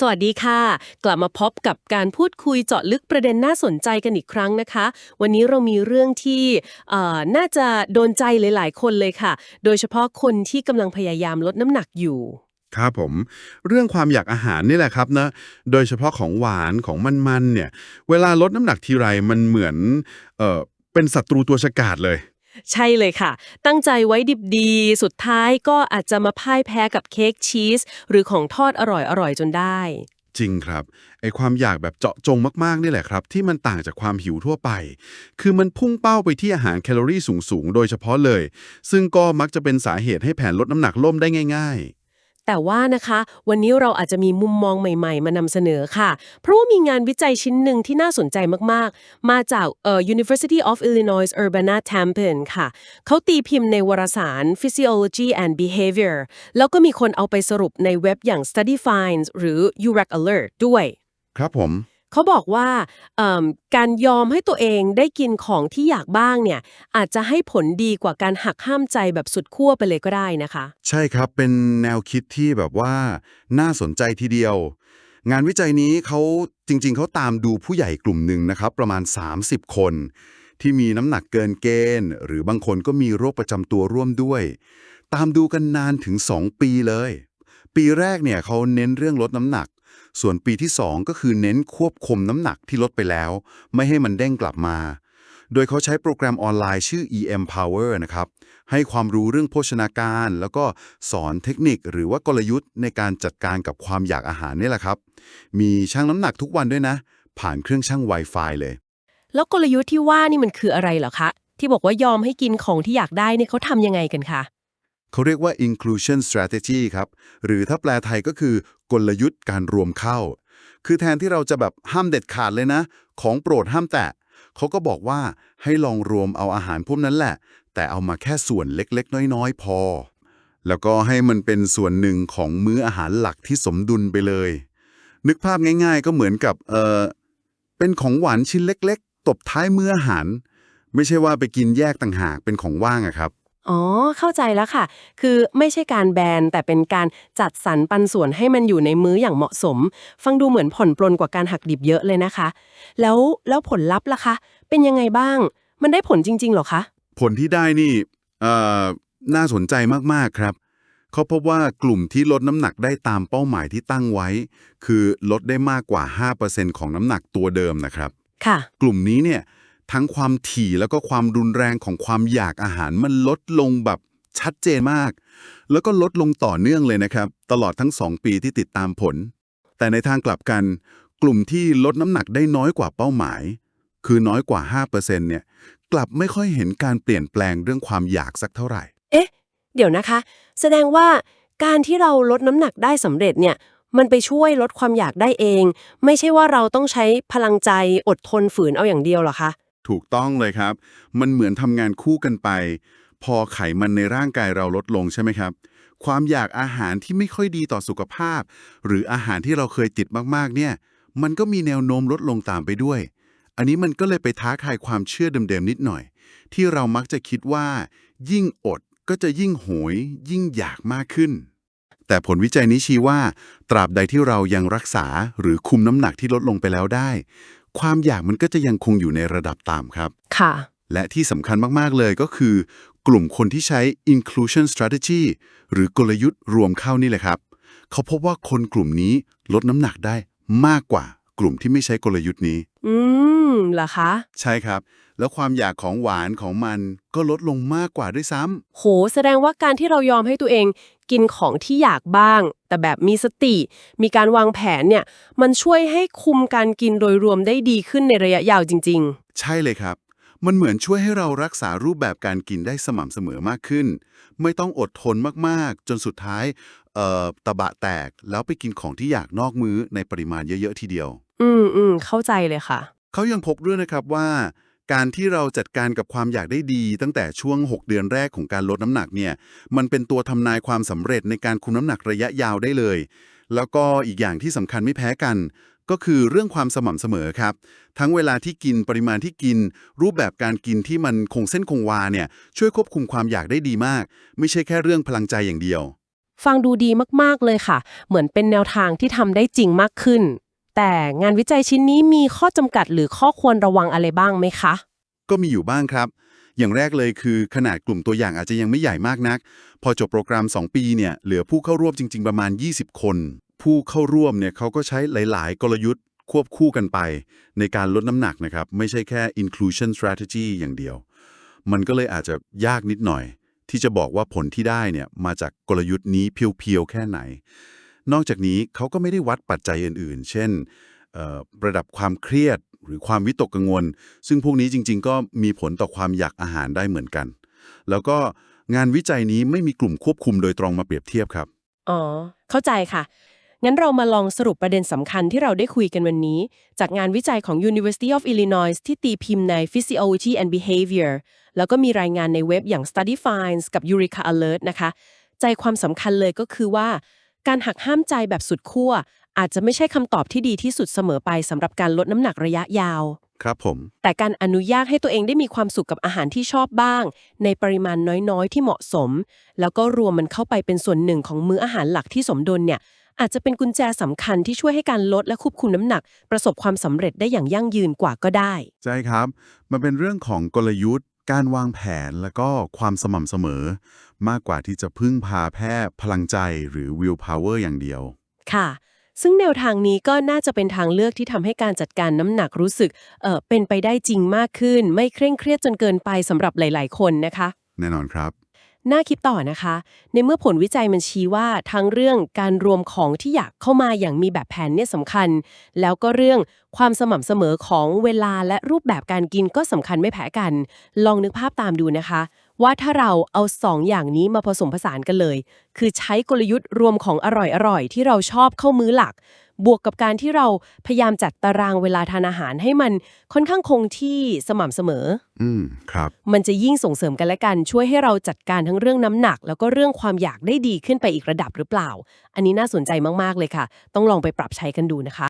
สวัสดีค่ะ กลับมาพบกับการพูดคุยเจาะลึกประเด็นน่าสนใจกันอีกครั้งนะคะ วันนี้เรามีเรื่องที่เอ่อน่าจะโดนใจหลาย ๆ คนเลยค่ะ โดยเฉพาะคนที่กำลังพยายามลดน้ำหนักอยู่ ครับผม เรื่องความอยากอาหารนี่แหละครับนะ โดยเฉพาะของหวานของมันๆเนี่ย เวลาลดน้ำหนักทีไรมันเหมือนเออเป็นศัตรูตัวฉกาจเลย ใช่เลยค่ะ ตั้งใจไว้ดิบดี สุดท้ายก็อาจจะมาพ่ายแพ้กับเค้กชีส หรือของทอดอร่อยๆ จนได้ จริงครับไอความอยากแบบเจาะจงมากๆนี่แหละครับ ที่มันต่างจากความหิวทั่วไป คือมันพุ่งเป้าไปที่อาหารแคลอรี่สูงๆ โดยเฉพาะเลย ซึ่งก็มักจะเป็นสาเหตุให้แผนลดน้ำหนักล่มได้ง่าย แต่ว่านะคะ วันนี้เราอาจจะมีมุมมองใหม่ ๆ มานำเสนอค่ะ เพราะว่ามีงานวิจัยชิ้นหนึ่งที่น่าสนใจมากๆ มาจากเอ่อ University of Illinois Urbana-Champaign ค่ะ เขาตีพิมพ์ในวารสาร Physiology and Behavior แล้วก็มีคนเอาไปสรุปในเว็บอย่าง Study Finds หรือ URAC Alert ด้วย ครับผม เขาบอกว่าการยอมให้ตัวเองได้กินของที่อยากบ้างเนี่ยอาจจะให้ผลดีกว่าการหักห้ามใจแบบสุดขั้วไปเลยก็ได้นะคะ ใช่ครับเป็นแนวคิดที่แบบว่าน่าสนใจทีเดียว งานวิจัยนี้เขาจริง ๆเขาตามดูผู้ใหญ่กลุ่มหนึ่งนะครับ ประมาณ 30 คน ที่มีน้ำหนักเกินเกณฑ์ หรือบางคนก็มีโรคประจำตัวร่วมด้วย ตามดูกันนานถึง 2 ปีเลย ปีแรกเนี่ยเขาเน้นเรื่องลดน้ำหนัก ส่วนปีที่ 2 ก็คือเน้นควบคุมน้ำหนักที่ลดไปแล้ว ไม่ให้มันเด้งกลับมา โดยเขาใช้โปรแกรมออนไลน์ชื่อ EM Power นะครับ ให้ความรู้เรื่องโภชนาการ แล้วก็สอนเทคนิคหรือว่ากลยุทธ์ในการจัดการกับความอยากอาหารนี่แหละครับ มีชั่งน้ำหนักทุกวันด้วยนะ ผ่านเครื่องชั่ง Wi-Fi เลย แล้วกลยุทธ์ที่ว่านี่มันคืออะไรเหรอคะ ที่บอกว่ายอมให้กินของที่อยากได้เนี่ยเขาทำยังไงกันคะ เขาเรียกว่า inclusion strategy ครับ หรือถ้าแปลไทยก็คือกลยุทธ์การรวมเข้า คือแทนที่เราจะแบบห้ามเด็ดขาดเลยนะ ของโปรดห้ามแตะเขาก็บอกว่าให้ลองรวมเอาอาหารพวกนั้นแหละ แต่เอามาแค่ส่วนเล็กๆ น้อยๆ พอ แล้วก็ให้มันเป็นส่วนหนึ่งของมื้ออาหารหลักที่สมดุลไปเลย นึกภาพง่าย ๆ ก็เหมือนกับเออเป็นของหวานชิ้นเล็ก ๆ ตบท้ายมื้ออาหาร ไม่ใช่ว่าไปกินแยกต่างหากเป็นของว่างอะครับ อ๋อ เข้าใจแล้วค่ะ คือไม่ใช่การแบน แต่เป็นการจัดสรรปันส่วนให้มันอยู่ในมื้ออย่างเหมาะสม ฟังดูเหมือนผ่อนปลนกว่าการหักดิบเยอะเลยนะคะ แล้วแล้วผลลัพธ์ล่ะคะ เป็นยังไงบ้าง มันได้ผลจริงๆเหรอคะ ผลที่ได้นี่เอ่อน่าสนใจมากๆครับ เขาพบว่ากลุ่มที่ลดน้ำหนักได้ตามเป้าหมายที่ตั้งไว้ คือลดได้มากกว่า 5%ของน้ำหนักตัวเดิมนะครับ ค่ะ กลุ่มนี้เนี่ย ทั้งความถี่แล้วก็ความรุนแรงของความอยากอาหารมันลดลงแบบชัดเจนมาก แล้วก็ลดลงต่อเนื่องเลยนะครับ ตลอดทั้ง 2 ปีที่ติดตามผล แต่ในทางกลับกัน กลุ่มที่ลดน้ำหนักได้น้อยกว่าเป้าหมาย คือน้อยกว่า 5%เนี่ยกลับไม่ค่อยเห็นการเปลี่ยนแปลงเรื่องความอยากสักเท่าไหร่ เอ๊ะ เดี๋ยวนะคะ แสดงว่าการที่เราลดน้ำหนักได้สำเร็จเนี่ยมันไปช่วยลดความอยากได้เอง ไม่ใช่ว่าเราต้องใช้พลังใจอดทนฝืนเอาอย่างเดียวหรอคะ ถูกต้องเลยครับ มันเหมือนทำงานคู่กันไป พอไขมันในร่างกายเราลดลงใช่ไหมครับ ความอยากอาหารที่ไม่ค่อยดีต่อสุขภาพ หรืออาหารที่เราเคยติดมากๆ เนี่ย มันก็มีแนวโน้มลดลงตามไปด้วย อันนี้มันก็เลยไปท้าทายความเชื่อเดิมๆนิดหน่อย ที่เรามักจะคิดว่า ยิ่งอดก็จะยิ่งโหย ยิ่งอยากมากขึ้น แต่ผลวิจัยนี้ชี้ว่า ตราบใดที่เรายังรักษาหรือคุมน้ำหนักที่ลดลงไปแล้วได้ ความอยากมันก็จะยังคงอยู่ในระดับต่ำครับ ค่ะ และที่สำคัญมาก ๆ เลยก็คือ กลุ่มคนที่ใช้ inclusion strategy หรือกลยุทธ์รวมเข้านี่แหละครับ เขาพบว่าคนกลุ่มนี้ลดน้ำหนักได้มากกว่ากลุ่มที่ไม่ใช้กลยุทธ์นี้ อืมเหรอคะ ใช่ครับ แล้วความอยากของหวานของมันก็ลดลงมากกว่าด้วยซ้ำ โห แสดงว่าการที่เรายอมให้ตัวเอง กินของที่อยากบ้าง แต่แบบมีสติ มีการวางแผนเนี่ย มันช่วยให้คุมการกินโดยรวมได้ดีขึ้นในระยะยาวจริงใช่เลยครับ มันเหมือนช่วยให้เรารักษารูปแบบการกินได้สม่ำเสมอมากขึ้น ไม่ต้องอดทนมากๆ จนสุดท้ายเอ่อตะบะแตกแล้วไปกินของที่อยากนอกมื้อในปริมาณเยอะๆทีเดียวๆอืมอืมเข้าใจเลยค่ะ เขายังพบด้วยนะครับว่า การที่เราจัดการกับความอยากได้ดี ตั้งแต่ช่วง 6 เดือนแรกของการลดน้ำหนักเนี่ยมันเป็นตัวทำนายความสำเร็จในการคุมน้ำหนักระยะยาวได้เลย แล้วก็อีกอย่างที่สำคัญไม่แพ้กัน ก็คือเรื่องความสม่ำเสมอครับ ทั้งเวลาที่กินปริมาณที่กิน รูปแบบการกินที่มันคงเส้นคงวาเนี่ยช่วยควบคุมความอยากได้ดีมาก ไม่ใช่แค่เรื่องพลังใจอย่างเดียว ฟังดูดีมากๆเลยค่ะ เหมือนเป็นแนวทางที่ทำได้จริงมากขึ้น แต่งานวิจัยชิ้นนี้มีข้อจำกัดหรือข้อควรระวังอะไรบ้างไหมคะ ก็มีอยู่บ้างครับ อย่างแรกเลยคือขนาดกลุ่มตัวอย่างอาจจะยังไม่ใหญ่มากนัก พอจบโปรแกรม 2 ปีเนี่ยเหลือผู้เข้าร่วมจริง ๆ ประมาณ 20 คน ผู้เข้าร่วมเนี่ยเขาก็ใช้หลาย ๆ กลยุทธ์ควบคู่กันไป ในการลดน้ำหนักนะครับ ไม่ใช่แค่ inclusion strategy อย่างเดียว มันก็เลยอาจจะยากนิดหน่อย ที่จะบอกว่าผลที่ได้เนี่ยมาจากกลยุทธ์นี้เพียวๆแค่ไหน นอกจากนี้เขาก็ไม่ได้วัดปัจจัยอื่นๆ เช่นระดับความเครียดหรือความวิตกกังวล ซึ่งพวกนี้จริงๆ ก็มีผลต่อความอยากอาหารได้เหมือนกัน แล้วก็งานวิจัยนี้ไม่มีกลุ่มควบคุมโดยตรงมาเปรียบเทียบครับ อ๋อ เข้าใจค่ะ งั้นเรามาลองสรุปประเด็นสำคัญที่เราได้คุยกันวันนี้ จากงานวิจัยของ University of Illinois ที่ตีพิมพ์ใน Physiology and Behavior แล้วก็มีรายงานในเว็บอย่าง Study Finds กับ Eureka Alert นะคะ ใจความสำคัญเลยก็คือว่า การหักห้ามใจแบบสุดขั้วอาจจะไม่ใช่คำตอบที่ดีที่สุดเสมอไปสำหรับการลดน้ำหนักระยะยาว ครับผม แต่การอนุญาตให้ตัวเองได้มีความสุขกับอาหารที่ชอบบ้าง ในปริมาณน้อยๆ ที่เหมาะสม แล้วก็รวมมันเข้าไปเป็นส่วนหนึ่งของมื้ออาหารหลักที่สมดุลเนี่ย อาจจะเป็นกุญแจสำคัญที่ช่วยให้การลดและควบคุมน้ำหนัก ประสบความสำเร็จได้อย่างยั่งยืนกว่าก็ได้ ใช่ครับ มันเป็นเรื่องของกลยุทธ์ การวางแผนแล้วก็ความสม่ำเสมอ มากกว่าที่จะพึ่งพาแพ้พลังใจหรือ will power อย่างเดียว ค่ะ ซึ่งแนวทางนี้ก็น่าจะเป็นทางเลือกที่ทำให้การจัดการน้ำหนักรู้สึกเออเป็นไปได้จริงมากขึ้น ไม่เคร่งเครียดจนเกินไปสำหรับหลาย ๆ คนนะคะ แน่นอนครับน่าคิดต่อนะคะ ในเมื่อผลวิจัยมันชี้ว่าทั้งเรื่องการรวมของที่อยากเข้ามาอย่างมีแบบแผนเนี่ยสำคัญ แล้วก็เรื่องความสม่ำเสมอของเวลาและรูปแบบการกินก็สำคัญไม่แพ้กัน ลองนึกภาพตามดูนะคะ ว่าถ้าเราเอาสองอย่างนี้มาผสมผสานกันเลย คือใช้กลยุทธ์รวมของอร่อยๆ ที่เราชอบเข้ามื้อหลัก บวกกับการที่เราพยายามจัดตารางเวลาทานอาหารให้มันค่อนข้างคงที่สม่ำเสมอ อืมครับ มันจะยิ่งส่งเสริมกันและกัน ช่วยให้เราจัดการทั้งเรื่องน้ำหนัก แล้วก็เรื่องความอยากได้ดีขึ้นไปอีกระดับหรือเปล่า อันนี้น่าสนใจมากๆเลยค่ะ ต้องลองไปปรับใช้กันดูนะคะ